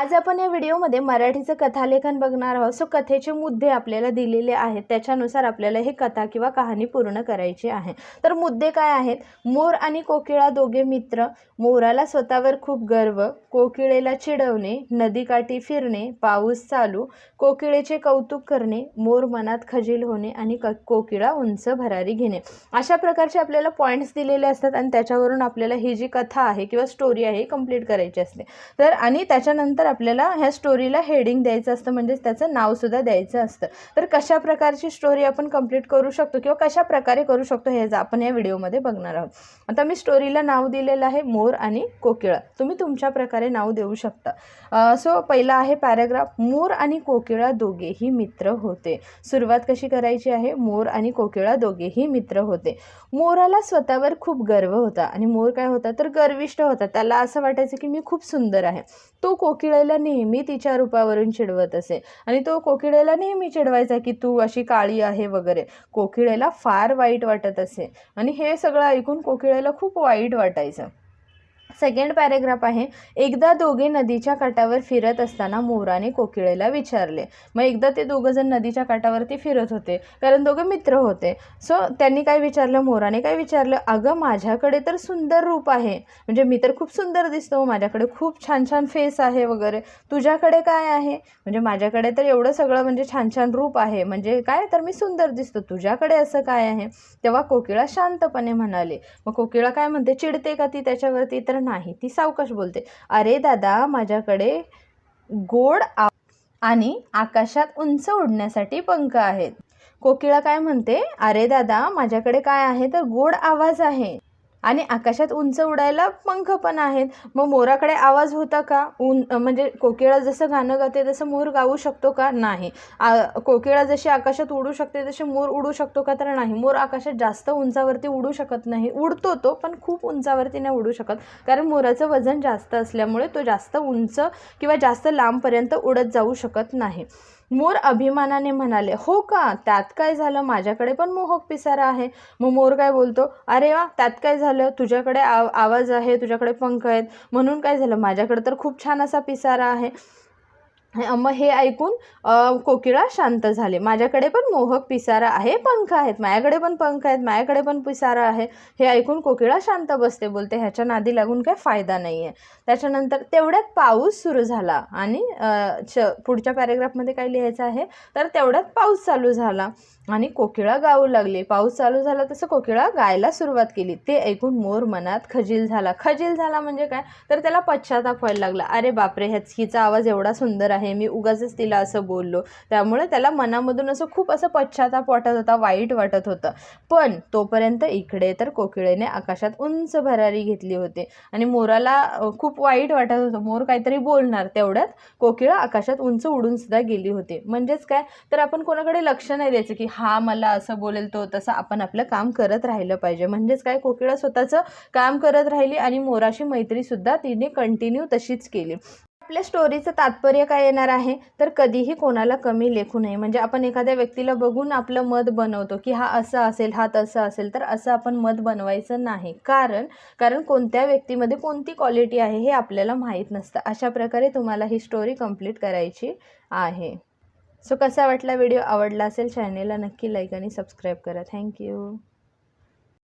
आज आपण या व्हिडिओमध्ये मराठीचं कथालेखन बघणार आहोत. सो कथेचे मुद्दे आपल्याला दिलेले आहेत. त्याच्यानुसार आपल्याला ही कथा किंवा कहाणी पूर्ण करायची आहे. तर मुद्दे काय आहेत? मोर आणि कोकिळा दोघे मित्र मोराला स्वतःवर खूप गर्व कोकिळेला चिडवणे नदीकाठी फिरणे पाऊस चालू कोकिळेचे कौतुक करणे मोर मनात खजील होणे आणि क कोकिळा उंच भरारी घेणे. अशा प्रकारचे आपल्याला पॉईंट्स दिलेले असतात आणि त्याच्यावरून आपल्याला ही जी कथा आहे किंवा स्टोरी आहे कंप्लीट करायची असते. तर आणि त्याच्यानंतर आपल्याला ह्या स्टोरीला हेडिंग द्यायचं असतं म्हणजेच त्याचं नावसुद्धा द्यायचं असतं. तर कशा प्रकारची स्टोरी आपण कंप्लीट करू शकतो किंवा कशा प्रकारे करू शकतो हे आपण या व्हिडिओमध्ये बघणार आहोत. आता मी स्टोरीला नाव दिलेलं आहे मोर आणि कोकिळा. तुम्ही तुमच्या प्रकारे नाव देऊ शकता. सो पहिला आहे पॅराग्राफ मोर आणि कोकिळा दोघेही मित्र होते. सुरुवात कशी करायची आहे? मोर आणि कोकिळा दोघेही मित्र होते. मोराला स्वतःवर खूप गर्व होता. आणि मोर काय होता? तर गर्विष्ट होता. त्याला असं वाटायचं की मी खूप सुंदर आहे. तो कोकिळा कोकिळेला नेहमी तिच्या रूपावरून चिडवत असे. आणि तो कोकिळेला नेहमी चिडवायचा की तू अशी काळी आहे वगैरे. कोकिळेला फार वाईट वाटत असे. आणि हे सगळं ऐकून कोकिळेला खूप वाईट वाटायचं. सेकंड पॅरेग्राफ आहे एकदा दोघे नदीच्या काठावर फिरत असताना मोराने कोकिळेला विचारले. मग एकदा ते दोघं जण नदीच्या काठावरती फिरत होते कारण दोघं मित्र होते. सो त्यांनी काय विचारलं? मोराने काय विचारलं? अगं माझ्याकडे तर सुंदर रूप आहे. म्हणजे मी तर खूप सुंदर दिसतो माझ्याकडे खूप छान छान फेस आहे वगैरे. तुझ्याकडे काय आहे? म्हणजे माझ्याकडे तर एवढं सगळं म्हणजे छान छान रूप आहे. म्हणजे काय? तर मी सुंदर दिसतो. तुझ्याकडे असं काय आहे? तेव्हा कोकिळा शांतपणे म्हणाले. मग कोकिळा काय म्हणते? चिडते का ती त्याच्यावरती? तर नाही. ती सावकाश बोलते अरे दादा माझ्याकडे गोड आ आणि आकाशात उंच उडण्यासाठी पंख आहेत. कोकिळा काय म्हणते अरे दादा माझ्याकडे काय आहे तर गोड आवाज आहे. आणि आकाशात उंच उडायला पंख पण आहेत. मग मोराकडे आवाज होता का? ऊन म्हणजे कोकिळा जसं गाणं गाते तसं मोर गाऊ शकतो का? नाही. कोकिळा जशी आकाशात उडू शकते तसे मोर उडू शकतो का? तर नाही. मोर आकाशात जास्त उंचावरती उडू शकत नाही. उडतो तो पण खूप उंचावरती नाही उडू शकत. कारण मोराचं वजन जास्त असल्यामुळे तो जास्त उंच किंवा जास्त लांबपर्यंत उडत जाऊ शकत नाही. मोर अभिमानाने म्हणाले हो का? त्यात काय झालं? माझ्याकडे पण मोहक पिसारा आहे. मग मोर काय बोलतो अरे वा त्यात काय झालं? तुझ्याकडे आव आवाज आहे तुझ्याकडे पंख आहेत. म्हणून काय झालं? माझ्याकडे तर खूप छान असा पिसारा आहे. मग हे ऐकून कोकिळा शांत झाले. माझ्याकडे पण मोहक पिसारा आहे पंख आहेत. माझ्याकडे पण पंख आहेत माझ्याकडे पण पिसारा आहे. हे ऐकून कोकिळा शांत बसते बोलते ह्याच्या नादी लागून काय फायदा नाही आहे त्याच्यानंतर तेवढ्यात पाऊस सुरू झाला आणि च पुढच्या पॅरेग्राफमध्ये काय लिहायचं आहे? तर तेवढ्यात पाऊस चालू झाला आणि कोकिळा गाऊ लागली. पाऊस चालू झाला तसं कोकिळा गायला सुरुवात केली. ते ऐकून मोर मनात खजील झाला. खजील झाला म्हणजे काय? तर त्याला पश्चाताप व्हायला लागला. अरे बापरे ह्याच हिचा आवाज एवढा सुंदर आहे. आहे. मी उगाचच तिला असं बोललो. त्यामुळे त्याला मनामधून असं खूप असं पश्चाताप वाटत होता वाईट वाटत होतं. पण तोपर्यंत इकडे तर कोकिळेने आकाशात उंच भरारी घेतली होती. आणि मोराला खूप वाईट वाटत होतं. मोर काहीतरी बोलणार तेवढ्यात कोकिळा आकाशात उंच उडून सुद्धा गेली होती. म्हणजेच काय? तर आपण कोणाकडे लक्ष नाही द्यायचं की हा मला असं बोलेल तो तसं. आपण आपलं काम करत राहिलं पाहिजे. म्हणजेच काय? कोकिळा स्वतःचं काम करत राहिली आणि मोराशी मैत्रीसुद्धा तिने कंटिन्यू तशीच केली. आपल्या स्टोरीचं तात्पर्य काय येणार आहे? तर कधीही कोणाला कमी लेखू नये. म्हणजे आपण एखाद्या व्यक्तीला बघून आपलं मत बनवतो की हा असं असेल हा तसं असेल तर असं आपण मत बनवायचं नाही. कारण कारण कोणत्या व्यक्तीमध्ये कोणती क्वालिटी आहे हे आपल्याला माहीत नसतं. अशा प्रकारे तुम्हाला ही स्टोरी कंप्लीट करायची आहे. सो कसा वाटला व्हिडिओ आवडला असेल? चॅनेलला नक्की लाईक आणि सबस्क्राईब करा. थँक्यू